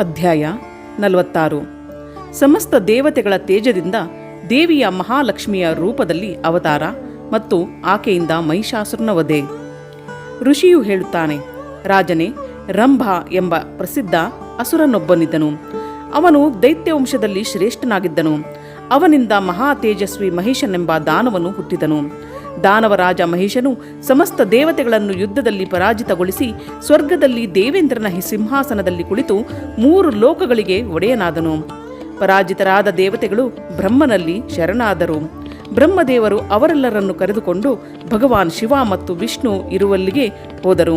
ಅಧ್ಯಾಯ ನಲವತ್ತಾರು. ಸಮಸ್ತ ದೇವತೆಗಳ ತೇಜದಿಂದ ದೇವಿಯ ಮಹಾಲಕ್ಷ್ಮಿಯ ರೂಪದಲ್ಲಿ ಅವತಾರ ಮತ್ತು ಆಕೆಯಿಂದ ಮಹಿಷಾಸುರನ ವಧೆ ಋಷಿಯು ಹೇಳುತ್ತಾನೆ, ರಾಜನೇ, ರಂಭ ಎಂಬ ಪ್ರಸಿದ್ಧ ಅಸುರನೊಬ್ಬನಿದ್ದನು. ಅವನು ದೈತ್ಯ ವಂಶದಲ್ಲಿ ಶ್ರೇಷ್ಠನಾಗಿದ್ದನು. ಅವನಿಂದ ಮಹಾ ತೇಜಸ್ವಿ ಮಹಿಷನೆಂಬ ದಾನವನ್ನು ಹುಟ್ಟಿದನು. ದಾನವರಾಜ ಮಹಿಷನು ಸಮಸ್ತ ದೇವತೆಗಳನ್ನು ಯುದ್ಧದಲ್ಲಿ ಪರಾಜಿತಗೊಳಿಸಿ ಸ್ವರ್ಗದಲ್ಲಿ ದೇವೇಂದ್ರನ ಸಿಂಹಾಸನದಲ್ಲಿ ಕುಳಿತು ಮೂರು ಲೋಕಗಳಿಗೆ ಒಡೆಯನಾದನು. ಪರಾಜಿತರಾದ ದೇವತೆಗಳು ಬ್ರಹ್ಮನಲ್ಲಿ ಶರಣಾದರು. ಬ್ರಹ್ಮದೇವರು ಅವರೆಲ್ಲರನ್ನು ಕರೆದುಕೊಂಡು ಭಗವಾನ್ ಶಿವ ಮತ್ತು ವಿಷ್ಣು ಇರುವಲ್ಲಿಗೆ ಹೋದರು.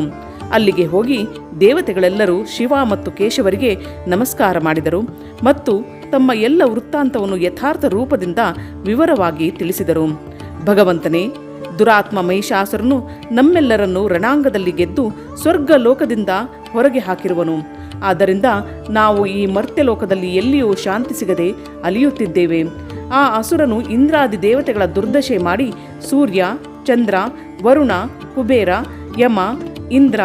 ಅಲ್ಲಿಗೆ ಹೋಗಿ ದೇವತೆಗಳೆಲ್ಲರೂ ಶಿವ ಮತ್ತು ಕೇಶವರಿಗೆ ನಮಸ್ಕಾರ ಮಾಡಿದರು ಮತ್ತು ತಮ್ಮ ಎಲ್ಲ ವೃತ್ತಾಂತವನ್ನು ಯಥಾರ್ಥ ರೂಪದಿಂದ ವಿವರವಾಗಿ ತಿಳಿಸಿದರು. ಭಗವಂತನೇ ದುರಾತ್ಮ ಮಹಿಷಾಸುರನು ನಮ್ಮೆಲ್ಲರನ್ನು ರಣಾಂಗದಲ್ಲಿ ಗೆದ್ದು ಸ್ವರ್ಗ ಲೋಕದಿಂದ ಹೊರಗೆ ಹಾಕಿರುವನು. ಆದ್ದರಿಂದ ನಾವು ಈ ಮರ್ತ್ಯಲೋಕದಲ್ಲಿ ಎಲ್ಲಿಯೂ ಶಾಂತಿ ಸಿಗದೆ ಅಲಿಯುತ್ತಿದ್ದೇವೆ. ಆ ಅಸುರನು ಇಂದ್ರಾದಿ ದೇವತೆಗಳ ದುರ್ದಶೆ ಮಾಡಿ ಸೂರ್ಯ, ಚಂದ್ರ, ವರುಣ, ಕುಬೇರ, ಯಮ, ಇಂದ್ರ,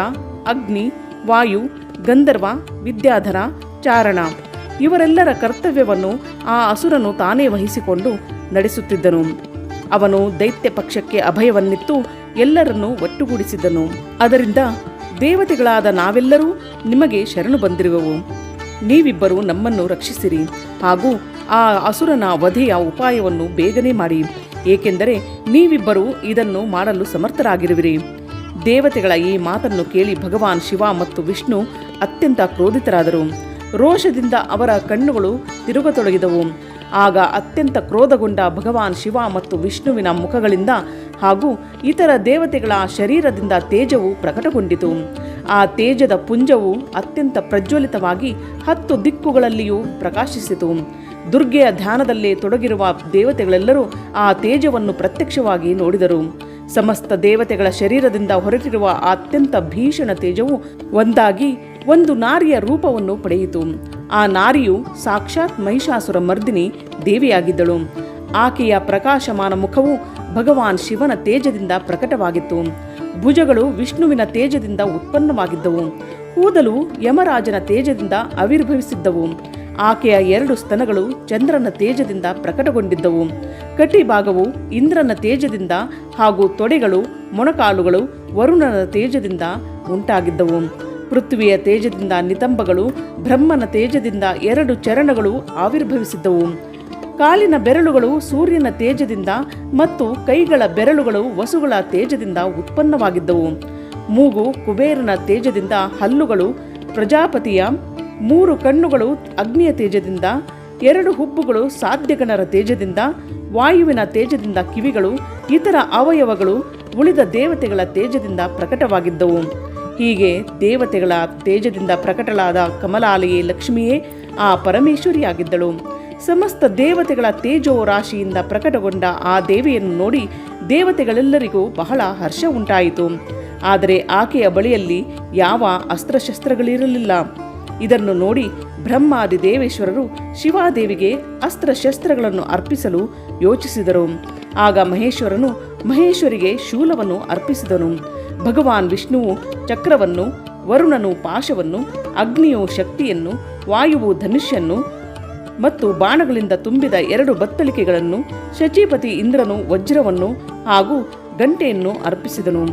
ಅಗ್ನಿ, ವಾಯು, ಗಂಧರ್ವ, ವಿದ್ಯಾಧರ, ಚಾರಣ ಇವರೆಲ್ಲರ ಕರ್ತವ್ಯವನ್ನು ಆ ಅಸುರನು ತಾನೇ ವಹಿಸಿಕೊಂಡು ನಡೆಸುತ್ತಿದ್ದನು. ಅವನು ದೈತ್ಯ ಪಕ್ಷಕ್ಕೆ ಅಭಯವನ್ನಿತ್ತು, ಎಲ್ಲರನ್ನೂ ಒಟ್ಟುಗೂಡಿಸಿದ್ದನು. ಅದರಿಂದ ದೇವತೆಗಳಾದ ನಾವೆಲ್ಲರೂ ನಿಮಗೆ ಶರಣು ಬಂದಿರುವವು. ನೀವಿಬ್ಬರು ನಮ್ಮನ್ನು ರಕ್ಷಿಸಿರಿ. ಹಾಗೂ ಆ ಅಸುರನ ವಧೆಯ ಉಪಾಯವನ್ನು ಬೇಗನೆ ಮಾಡಿ. ಏಕೆಂದರೆ ನೀವಿಬ್ಬರು ಇದನ್ನು ಮಾಡಲು ಸಮರ್ಥರಾಗಿರುವಿರಿ. ದೇವತೆಗಳ ಈ ಮಾತನ್ನು ಕೇಳಿ ಭಗವಾನ್ ಶಿವ ಮತ್ತು ವಿಷ್ಣು ಅತ್ಯಂತ ಕ್ರೋಧಿತರಾದರು. ರೋಷದಿಂದ ಅವರ ಕಣ್ಣುಗಳು ತಿರುಗತೊಡಗಿದವು. ಆಗ ಅತ್ಯಂತ ಕ್ರೋಧಗೊಂಡ ಭಗವಾನ್ ಶಿವ ಮತ್ತು ವಿಷ್ಣುವಿನ ಮುಖಗಳಿಂದ ಹಾಗೂ ಇತರ ದೇವತೆಗಳ ಶರೀರದಿಂದ ತೇಜವು ಪ್ರಕಟಗೊಂಡಿತು. ಆ ತೇಜದ ಪುಂಜವು ಅತ್ಯಂತ ಪ್ರಜ್ವಲಿತವಾಗಿ ಹತ್ತು ದಿಕ್ಕುಗಳಲ್ಲಿಯೂ ಪ್ರಕಾಶಿಸಿತು. ದುರ್ಗೆಯ ಧ್ಯಾನದಲ್ಲಿ ತೊಡಗಿರುವ ದೇವತೆಗಳೆಲ್ಲರೂ ಆ ತೇಜವನ್ನು ಪ್ರತ್ಯಕ್ಷವಾಗಿ ನೋಡಿದರು. ಸಮಸ್ತ ದೇವತೆಗಳ ಶರೀರದಿಂದ ಹೊರಟಿರುವ ಅತ್ಯಂತ ಭೀಷಣ ತೇಜವು ಒಂದಾಗಿ ಒಂದು ನಾರಿಯ ರೂಪವನ್ನು ಪಡೆಯಿತು. ಆ ನಾರಿಯು ಸಾಕ್ಷಾತ್ ಮಹಿಷಾಸುರ ಮರ್ದಿನಿ ದೇವಿಯಾಗಿದ್ದಳು. ಆಕೆಯ ಪ್ರಕಾಶಮಾನ ಮುಖವು ಭಗವಾನ್ ಶಿವನ ತೇಜದಿಂದ ಪ್ರಕಟವಾಗಿತ್ತು. ಭುಜಗಳು ವಿಷ್ಣುವಿನ ತೇಜದಿಂದ ಉತ್ಪನ್ನವಾಗಿದ್ದವು. ಕೂದಲು ಯಮರಾಜನ ತೇಜದಿಂದ ಆವಿರ್ಭವಿಸಿದ್ದವು. ಆಕೆಯ ಎರಡು ಸ್ತನಗಳು ಚಂದ್ರನ ತೇಜದಿಂದ ಪ್ರಕಟಗೊಂಡಿದ್ದವು. ಕಟಿಭಾಗವು ಇಂದ್ರನ ತೇಜದಿಂದ ಹಾಗೂ ತೊಡೆಗಳು ಮೊಣಕಾಲುಗಳು ವರುಣನ ತೇಜದಿಂದ ಉಂಟಾಗಿದ್ದವು. ಪೃಥ್ವಿಯ ತೇಜದಿಂದ ನಿತಂಬಗಳು, ಬ್ರಹ್ಮನ ತೇಜದಿಂದ ಎರಡು ಚರಣಗಳು ಆವಿರ್ಭವಿಸಿದ್ದವು. ಕಾಲಿನ ಬೆರಳುಗಳು ಸೂರ್ಯನ ತೇಜದಿಂದ ಮತ್ತು ಕೈಗಳ ಬೆರಳುಗಳು ವಸುಗಳ ತೇಜದಿಂದ ಉತ್ಪನ್ನವಾಗಿದ್ದವು. ಮೂಗು ಕುಬೇರನ ತೇಜದಿಂದ ಹಲ್ಲುಗಳು, ಪ್ರಜಾಪತಿಯ ಮೂರು ಕಣ್ಣುಗಳು ಅಗ್ನಿಯ ತೇಜದಿಂದ, ಎರಡು ಹುಬ್ಬುಗಳು ಸಾಧ್ಯಗಣರ ತೇಜದಿಂದ, ವಾಯುವಿನ ತೇಜದಿಂದ ಕಿವಿಗಳು, ಇತರ ಅವಯವಗಳು ಉಳಿದ ದೇವತೆಗಳ ತೇಜದಿಂದ ಪ್ರಕಟವಾಗಿದ್ದವು. ಹೀಗೆ ದೇವತೆಗಳ ತೇಜದಿಂದ ಪ್ರಕಟಳಾದ ಕಮಲಾಲಯೇ ಲಕ್ಷ್ಮಿಯೇ ಆ ಪರಮೇಶ್ವರಿಯಾಗಿದ್ದಳು. ಸಮಸ್ತ ದೇವತೆಗಳ ತೇಜೋ ರಾಶಿಯಿಂದ ಪ್ರಕಟಗೊಂಡ ಆ ದೇವಿಯನ್ನು ನೋಡಿ ದೇವತೆಗಳೆಲ್ಲರಿಗೂ ಬಹಳ ಹರ್ಷ ಉಂಟಾಯಿತು. ಆದರೆ ಆಕೆಯ ಬಳಿಯಲ್ಲಿ ಯಾವ ಅಸ್ತ್ರಶಸ್ತ್ರಗಳಿರಲಿಲ್ಲ. ಇದನ್ನು ನೋಡಿ ಬ್ರಹ್ಮಾದಿ ದೇವೇಶ್ವರರು ಶಿವಾದೇವಿಗೆ ಅಸ್ತ್ರಶಸ್ತ್ರಗಳನ್ನು ಅರ್ಪಿಸಲು ಯೋಚಿಸಿದರು. ಆಗ ಮಹೇಶ್ವರನು ಮಹೇಶ್ವರಿಗೆ ಶೂಲವನ್ನು ಅರ್ಪಿಸಿದನು. ಭಗವಾನ್ ವಿಷ್ಣುವು ಚಕ್ರವನ್ನು, ವರುಣನು ಪಾಶವನ್ನು, ಅಗ್ನಿಯು ಶಕ್ತಿಯನ್ನು, ವಾಯುವು ಧನುಷ್ಯನ್ನು ಮತ್ತು ಬಾಣಗಳಿಂದ ತುಂಬಿದ ಎರಡು ಬತ್ತಳಿಕೆಗಳನ್ನು ಶಚೀಪತಿ ಇಂದ್ರನು ವಜ್ರವನ್ನು ಹಾಗೂ ಗಂಟೆಯನ್ನು ಅರ್ಪಿಸಿದನು.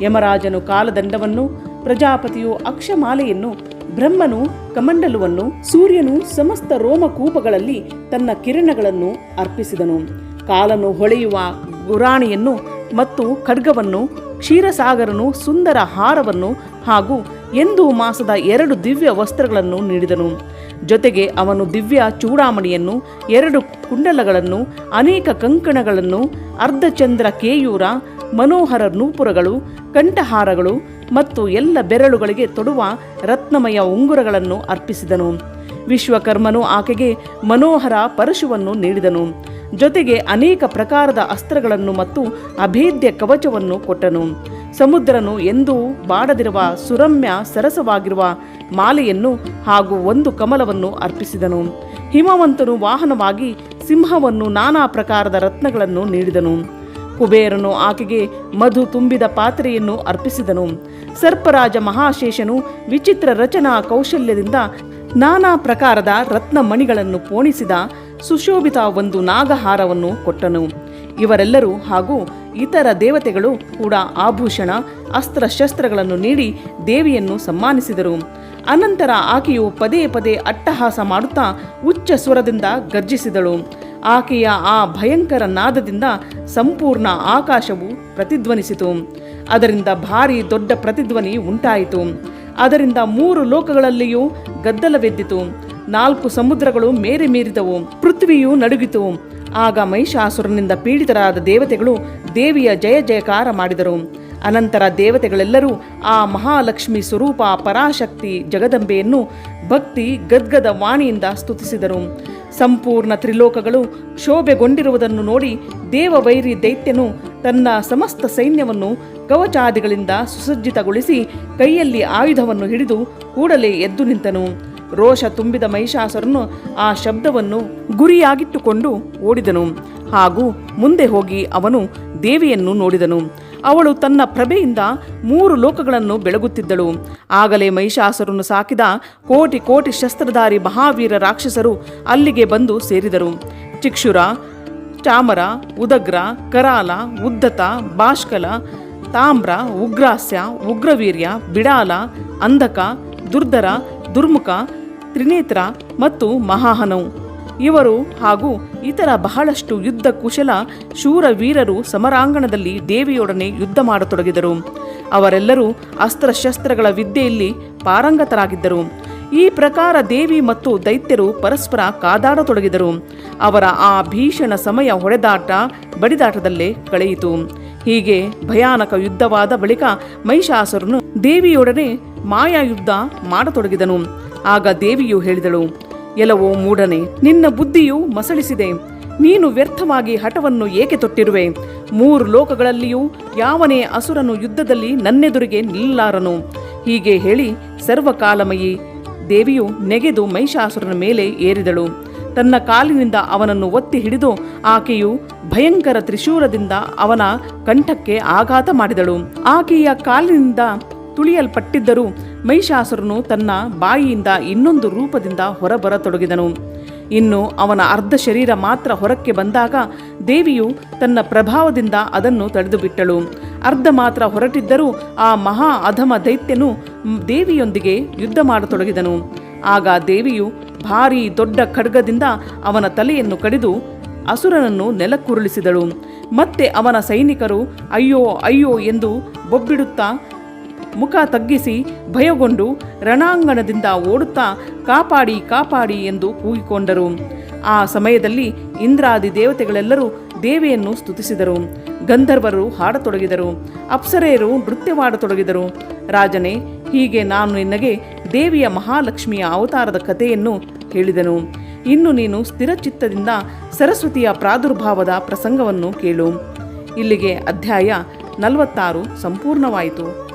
ಯಮರಾಜನು ಕಾಲದಂಡವನ್ನು, ಪ್ರಜಾಪತಿಯು ಅಕ್ಷಮಾಲೆಯನ್ನು, ಬ್ರಹ್ಮನು ಕಮಂಡಲುವನ್ನು, ಸೂರ್ಯನು ಸಮಸ್ತ ರೋಮಕೂಪಗಳಲ್ಲಿ ತನ್ನ ಕಿರಣಗಳನ್ನು ಅರ್ಪಿಸಿದನು. ಕಾಲನು ಹೊಳೆಯುವ ಗುರಾಣಿಯನ್ನು ಮತ್ತು ಖಡ್ಗವನ್ನು, ಕ್ಷೀರಸಾಗರನು, ಸುಂದರ ಹಾರವನ್ನು ಹಾಗೂ ಎಂದು ಮಾಸದ ಎರಡು ದಿವ್ಯ ವಸ್ತ್ರಗಳನ್ನು ನೀಡಿದನು. ಜೊತೆಗೆ ಅವನು ದಿವ್ಯ ಚೂಡಾಮಣಿಯನ್ನು, ಎರಡು ಕುಂಡಲಗಳನ್ನು, ಅನೇಕ ಕಂಕಣಗಳನ್ನು, ಅರ್ಧಚಂದ್ರ ಕೇಯೂರ, ಮನೋಹರ ನೂಪುರಗಳು, ಕಂಠಹಾರಗಳು ಮತ್ತು ಎಲ್ಲ ಬೆರಳುಗಳಿಗೆ ತೊಡುವ ರತ್ನಮಯ ಉಂಗುರಗಳನ್ನು ಅರ್ಪಿಸಿದನು. ವಿಶ್ವಕರ್ಮನು ಆಕೆಗೆ ಮನೋಹರ ಪರಶುವನ್ನು ನೀಡಿದನು. ಜೊತೆಗೆ ಅನೇಕ ಪ್ರಕಾರದ ಅಸ್ತ್ರಗಳನ್ನು ಮತ್ತು ಅಭೇದ್ಯ ಕವಚವನ್ನು ಕೊಟ್ಟನು. ಸಮುದ್ರನು ಎಂದೂ ಬಾಡದಿರುವ ಸುರಮ್ಯ ಸರಸವಾಗಿರುವ ಮಾಲೆಯನ್ನು ಹಾಗೂ ಒಂದು ಕಮಲವನ್ನು ಅರ್ಪಿಸಿದನು. ಹಿಮವಂತನು ವಾಹನವಾಗಿ ಸಿಂಹವನ್ನು ನಾನಾ ಪ್ರಕಾರದ ರತ್ನಗಳನ್ನು ನೀಡಿದನು. ಕುಬೇರನು ಆಕೆಗೆ ಮಧು ತುಂಬಿದ ಪಾತ್ರೆಯನ್ನು ಅರ್ಪಿಸಿದನು. ಸರ್ಪರಾಜ ಮಹಾಶೇಷನು ವಿಚಿತ್ರ ರಚನಾ ಕೌಶಲ್ಯದಿಂದ ನಾನಾ ಪ್ರಕಾರದ ರತ್ನ ಮಣಿಗಳನ್ನು ಪೋಣಿಸಿದ ಸುಶೋಭಿತ ಒಂದು ನಾಗಹಾರವನ್ನು ಕೊಟ್ಟನು. ಇವರೆಲ್ಲರೂ ಹಾಗೂ ಇತರ ದೇವತೆಗಳು ಕೂಡ ಆಭೂಷಣ, ಅಸ್ತ್ರಶಸ್ತ್ರಗಳನ್ನು ನೀಡಿ ದೇವಿಯನ್ನು ಸನ್ಮಾನಿಸಿದರು ಅನಂತರ ಆಕೆಯು ಪದೇ ಪದೇ ಅಟ್ಟಹಾಸ ಮಾಡುತ್ತಾ ಉಚ್ಚ ಸ್ವರದಿಂದ ಗರ್ಜಿಸಿದಳು. ಆಕೆಯ ಆ ಭಯಂಕರ ನಾದದಿಂದ ಸಂಪೂರ್ಣ ಆಕಾಶವು ಪ್ರತಿಧ್ವನಿಸಿತು. ಅದರಿಂದ ಭಾರಿ ದೊಡ್ಡ ಪ್ರತಿಧ್ವನಿ ಉಂಟಾಯಿತು. ಅದರಿಂದ ಮೂರು ಲೋಕಗಳಲ್ಲಿಯೂ ಗದ್ದಲವೆದ್ದಿತು. ನಾಲ್ಕು ಸಮುದ್ರಗಳು ಮೇರೆ ಮೀರಿದವು, ಪೃಥ್ವಿಯು ನಡುಗಿತು. ಆಗ ಮಹಿಷಾಸುರನಿಂದ ಪೀಡಿತರಾದ ದೇವತೆಗಳು ದೇವಿಯ ಜಯ ಜಯಕಾರ ಮಾಡಿದರು. ಅನಂತರ ದೇವತೆಗಳೆಲ್ಲರೂ ಆ ಮಹಾಲಕ್ಷ್ಮಿ ಸ್ವರೂಪ ಪರಾಶಕ್ತಿ ಜಗದಂಬೆಯನ್ನು ಭಕ್ತಿ ಗದ್ಗದ ವಾಣಿಯಿಂದ ಸ್ತುತಿಸಿದರು. ಸಂಪೂರ್ಣ ತ್ರಿಲೋಕಗಳು ಕ್ಷೋಭೆಗೊಂಡಿರುವುದನ್ನು ನೋಡಿ ದೇವವೈರಿ ದೈತ್ಯನು ತನ್ನ ಸಮಸ್ತ ಸೈನ್ಯವನ್ನು ಕವಚಾದಿಗಳಿಂದ ಸುಸಜ್ಜಿತಗೊಳಿಸಿ ಕೈಯಲ್ಲಿ ಆಯುಧವನ್ನು ಹಿಡಿದು ಕೂಡಲೇ ಎದ್ದು ನಿಂತನು. ರೋಷ ತುಂಬಿದ ಮಹಿಷಾಸುರನು ಆ ಶಬ್ದವನ್ನು ಗುರಿಯಾಗಿಟ್ಟುಕೊಂಡು ಓಡಿದನು. ಹಾಗೂ ಮುಂದೆ ಹೋಗಿ ಅವನು ದೇವಿಯನ್ನು ನೋಡಿದನು. ಅವಳು ತನ್ನ ಪ್ರಭೆಯಿಂದ ಮೂರು ಲೋಕಗಳನ್ನು ಬೆಳಗುತ್ತಿದ್ದಳು. ಆಗಲೇ ಮಹಿಷಾಸುರನು ಸಾಕಿದ ಕೋಟಿ ಕೋಟಿ ಶಸ್ತ್ರಧಾರಿ ಮಹಾವೀರ ರಾಕ್ಷಸರು ಅಲ್ಲಿಗೆ ಬಂದು ಸೇರಿದರು. ಚಿಕ್ಷುರ, ಚಾಮರ, ಉದಗ್ರ, ಕರಾಲ, ಉದ್ದತ, ಬಾಷ್ಕಲ ತಾಮ್ರ, ಉಗ್ರಾಸ್ಯ, ಉಗ್ರವೀರ್ಯ, ಬಿಡಾಲ, ಅಂಧಕ, ದುರ್ಧರ, ದುರ್ಮುಖ, ತ್ರಿನೇತ್ರ ಮತ್ತು ಮಹಾಹನವು ಇವರು ಹಾಗೂ ಇತರ ಬಹಳಷ್ಟು ಯುದ್ಧ ಕುಶಲ, ಶೂರ ವೀರರು ಸಮರಾಂಗಣದಲ್ಲಿ ದೇವಿಯೊಡನೆ ಯುದ್ಧ ಮಾಡತೊಡಗಿದರು. ಅವರೆಲ್ಲರೂ ಅಸ್ತ್ರಶಸ್ತ್ರಗಳ ವಿದ್ಯೆಯಲ್ಲಿ ಪಾರಂಗತರಾಗಿದ್ದರು. ಈ ಪ್ರಕಾರ ದೇವಿ ಮತ್ತು ದೈತ್ಯರು ಪರಸ್ಪರ ಕಾದಾಡತೊಡಗಿದರು. ಅವರ ಆ ಭೀಷಣ ಸಮಯ ಹೊಡೆದಾಟ, ಬಡಿದಾಟದಲ್ಲೇ ಕಳೆಯಿತು. ಹೀಗೆ ಭಯಾನಕ ಯುದ್ಧವಾದ ಬಳಿಕ ಮಹಿಷಾಸುರನು ದೇವಿಯೊಡನೆ ಮಾಯಾ ಯುದ್ಧ ಮಾಡತೊಡಗಿದನು. ಆಗ ದೇವಿಯು ಹೇಳಿದಳು ಎಲವೋ ಮೂಡನೆ ನಿನ್ನ ಬುದ್ಧಿಯು ಮಸಳಿಸಿದೆ. ನೀನು ವ್ಯರ್ಥವಾಗಿ ಹಠವನ್ನು ಏಕೆ ತೊಟ್ಟಿರುವೆ? ಮೂರು ಲೋಕಗಳಲ್ಲಿಯೂ ಯಾವನೇ ಅಸುರನು ಯುದ್ಧದಲ್ಲಿ ನನ್ನೆದುರಿಗೆ ನಿಲ್ಲಾರನು ಹೀಗೆ ಹೇಳಿ ಸರ್ವಕಾಲಮಯಿ ದೇವಿಯು ನೆಗೆದು ಮಹಿಷಾಸುರನ ಮೇಲೆ ಏರಿದಳು. ತನ್ನ ಕಾಲಿನಿಂದ ಅವನನ್ನು ಒತ್ತಿ ಹಿಡಿದು ಆಕೆಯು ಭಯಂಕರ ತ್ರಿಶೂರದಿಂದ ಅವನ ಕಂಠಕ್ಕೆ ಆಘಾತ ಮಾಡಿದಳು. ಆಕೆಯ ಕಾಲಿನಿಂದ ತುಳಿಯಲ್ಪಟ್ಟಿದ್ದರೂ ಮಹಿಷಾಸುರನು ತನ್ನ ಬಾಯಿಯಿಂದ ಇನ್ನೊಂದು ರೂಪದಿಂದ ಹೊರಬರತೊಡಗಿದನು. ಇನ್ನು ಅವನ ಅರ್ಧ ಶರೀರ ಮಾತ್ರ ಹೊರಕ್ಕೆ ಬಂದಾಗ ದೇವಿಯು ತನ್ನ ಪ್ರಭಾವದಿಂದ ಅದನ್ನು ತಡೆದುಬಿಟ್ಟಳು. ಅರ್ಧ ಮಾತ್ರ ಹೊರಟಿದ್ದರೂ ಆ ಮಹಾ ಅಧಮ ದೈತ್ಯನು ದೇವಿಯೊಂದಿಗೆ ಯುದ್ಧ ಮಾಡತೊಡಗಿದನು. ಆಗ ದೇವಿಯು ಭಾರೀ ದೊಡ್ಡ ಖಡ್ಗದಿಂದ ಅವನ ತಲೆಯನ್ನು ಕಡಿದು ಅಸುರನನ್ನು ನೆಲಕ್ಕುರುಳಿಸಿದಳು. ಮತ್ತೆ ಅವನ ಸೈನಿಕರು, ಅಯ್ಯೋ ಅಯ್ಯೋ, ಎಂದು ಬೊಬ್ಬಿಡುತ್ತಾ ಮುಖ ತಗ್ಗಿಸಿ ಭಯಗೊಂಡು ರಣಾಂಗಣದಿಂದ ಓಡುತ್ತಾ ಕಾಪಾಡಿ ಕಾಪಾಡಿ ಎಂದು ಕೂಗಿಕೊಂಡರು. ಆ ಸಮಯದಲ್ಲಿ ಇಂದ್ರಾದಿ ದೇವತೆಗಳೆಲ್ಲರೂ ದೇವಿಯನ್ನು ಸ್ತುತಿಸಿದರು. ಗಂಧರ್ವರು ಹಾಡತೊಡಗಿದರು. ಅಪ್ಸರೆಯರು ನೃತ್ಯವಾಡತೊಡಗಿದರು. ರಾಜನೇ, ಹೀಗೆ ನಾನು ನಿನಗೆ ದೇವಿಯ ಮಹಾಲಕ್ಷ್ಮಿಯ ಅವತಾರದ ಕಥೆಯನ್ನು ಹೇಳಿದನು. ಇನ್ನು ನೀನು ಸ್ಥಿರಚಿತ್ತದಿಂದ ಸರಸ್ವತಿಯ ಪ್ರಾದುರ್ಭಾವದ ಪ್ರಸಂಗವನ್ನು ಕೇಳು. ಇಲ್ಲಿಗೆ ಅಧ್ಯಾಯ ನಲವತ್ತಾರು ಸಂಪೂರ್ಣವಾಯಿತು.